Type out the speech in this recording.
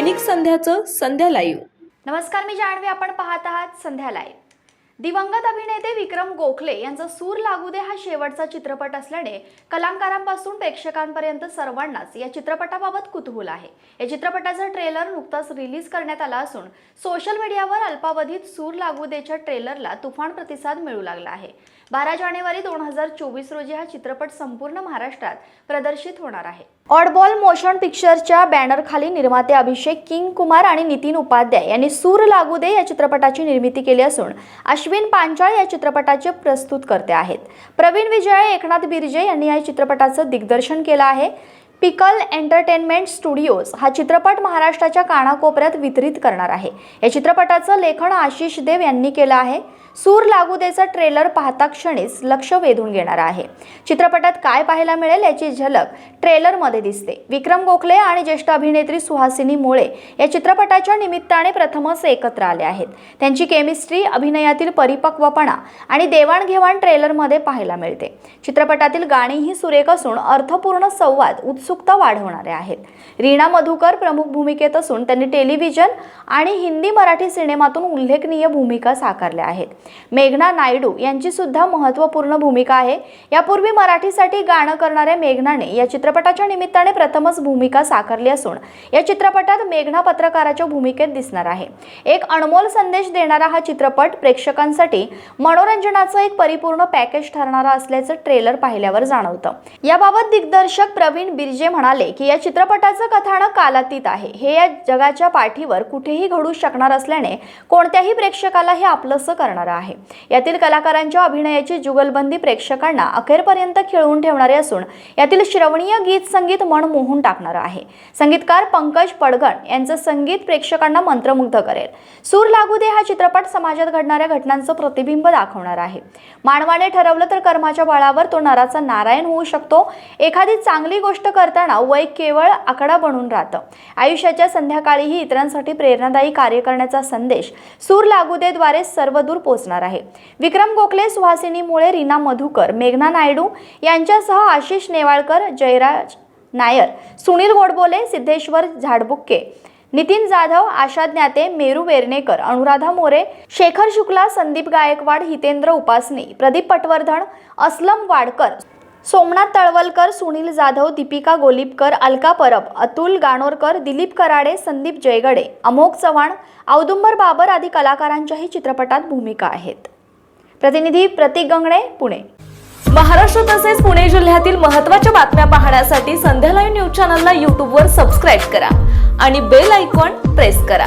दैनिक संध्याचं संध्या live नमस्कार मी जाणवे आपण पाहत आहात संध्या लाईव्ह दिवंगत अभिनेते विक्रम गोखले यांचा सूर लागू दे हा शेवटचा चित्रपट असल्याने कलाकारांपासून प्रेक्षकांपर्यंत सर्वांनाच या चित्रपटाबाबत कुतूहल आहे. या चित्रपटाचा ट्रेलर नुकताच रिलीज करण्यात आला असून सोशल मीडियावर अल्पावधीत सूर लागू देच्या ट्रेलरला तुफान प्रतिसाद मिळू लागला आहे. बारा जानेवारी दोन हजार चोवीस रोजी हा चित्रपट संपूर्ण महाराष्ट्रात प्रदर्शित होणार आहे. ऑडबॉल मोशन पिक्चरच्या बॅनरखाली निर्माते अभिषेक किंग कुमार आणि नितीन उपाध्याय यांनी सूर लागू दे या चित्रपटाची निर्मिती केली असून अश्विन पांचाळ या चित्रपटाचे प्रस्तुत करते आहेत. प्रवीण विजय एकनाथ बिर्जे यांनी या चित्रपटाचं दिग्दर्शन केलं आहे. पिकल एंटरटेनमेंट स्टुडिओज हा चित्रपट महाराष्ट्राच्या कानाकोपऱ्यात वितरित करणार आहे. या चित्रपटाचं लेखन आशिष देव यांनी केलं आहे. सूर लागू देचा ट्रेलर पाहता क्षणीच लक्ष वेधून घेणार आहे. चित्रपटात काय पाहायला मिळेल याची झलक ट्रेलरमध्ये दिसते. विक्रम गोखले आणि ज्येष्ठ अभिनेत्री सुहासिनी मुळे या चित्रपटाच्या निमित्ताने प्रथमच एकत्र आले आहेत. त्यांची केमिस्ट्री अभिनयातील परिपक्वपणा आणि देवाणघेवाण ट्रेलरमध्ये पाहायला मिळते. चित्रपटातील गाणीही सुरेख असून अर्थपूर्ण संवाद उत्सुकता वाढवणारे आहेत. रीना मधुकर प्रमुख भूमिकेत असून त्यांनी टेलिव्हिजन आणि हिंदी मराठी सिनेमातून उल्लेखनीय भूमिका साकारल्या आहेत. मेघना नायडू यांची सुद्धा महत्त्वपूर्ण भूमिका आहे. यापूर्वी मराठीसाठी गाणं करणाऱ्या मेघनाने या चित्रपटाच्या निमित्ताने प्रथमच भूमिका साकारली असून या चित्रपटात मेघना पत्रकाराच्या भूमिकेत दिसणार आहे. एक अनमोल संदेश देणारा हा चित्रपट प्रेक्षकांसाठी मनोरंजनाचं एक परिपूर्ण पॅकेज ठरणारा असल्याचं ट्रेलर पाहिल्यावर जाणवतं. याबाबत दिग्दर्शक प्रवीण बिर्ज म्हणाले की या चित्रपटाचं कथानक कालातीत आहे. हे या जगाच्या पाठीवर कुठेही घडू शकणार असल्याने कोणत्याही प्रेक्षकाला हे आपलंसं करणार आहे. यातील कलाकारांच्या अभिनयाची जुगलबंदी प्रेक्षकांना अखेरपर्यंत खिळवून ठेवणारे असून यातील श्रवणीय गीत संगीत मन मोहून टाकणारं आहे. संगीतकार पंकज पडगण यांचं संगीत प्रेक्षकांना मंत्रमुग्ध करेल. सूर लागू दे हा चित्रपट समाजात घडणाऱ्या घटनांचं प्रतिबिंब दाखवणार आहे. मानवाने ठरवलं तर कर्माच्या बळावर तो नराचा नारायण होऊ शकतो. एखादी चांगली गोष्ट करताना वय केवळ आकडा बनून राहतं. आयुष्याच्या संध्याकाळीही इतरांसाठी प्रेरणादायी कार्य करण्याचा संदेश सूर लागू देद्वारे सर्वदूर पोहोचणार आहे. विक्रम गोखले सुहासिनीमुळे रीना मधुकर मेघना नायडू यांच्यासह आशिष नेवाळकर जयराज नायर सुनील गोडबोले सिद्धेश्वर झाडबुक्के नितीन जाधव आशा ज्ञाते मेरू वेर्णेकर अनुराधा मोरे शेखर शुक्ला संदीप गायकवाड हितेंद्र उपासनी प्रदीप पटवर्धन असलम वाडकर सोमनाथ तळवलकर सुनील जाधव दीपिका गोलीपकर अलका परब अतुल गाणोरकर दिलीप कराडे संदीप जयगडे अमोक चव्हाण औदुंबर बाबर आदी कलाकारांच्याही चित्रपटात भूमिका आहेत. प्रतिनिधी प्रतीक गंगणे पुणे. महाराष्ट्र तसेच पुणे जिल्ह्यातील महत्त्वाच्या बातम्या पाहण्यासाठी संध्या लाईव्ह न्यूज चॅनलला यूट्यूबवर सबस्क्राईब करा आणि बेल आयकॉन प्रेस करा.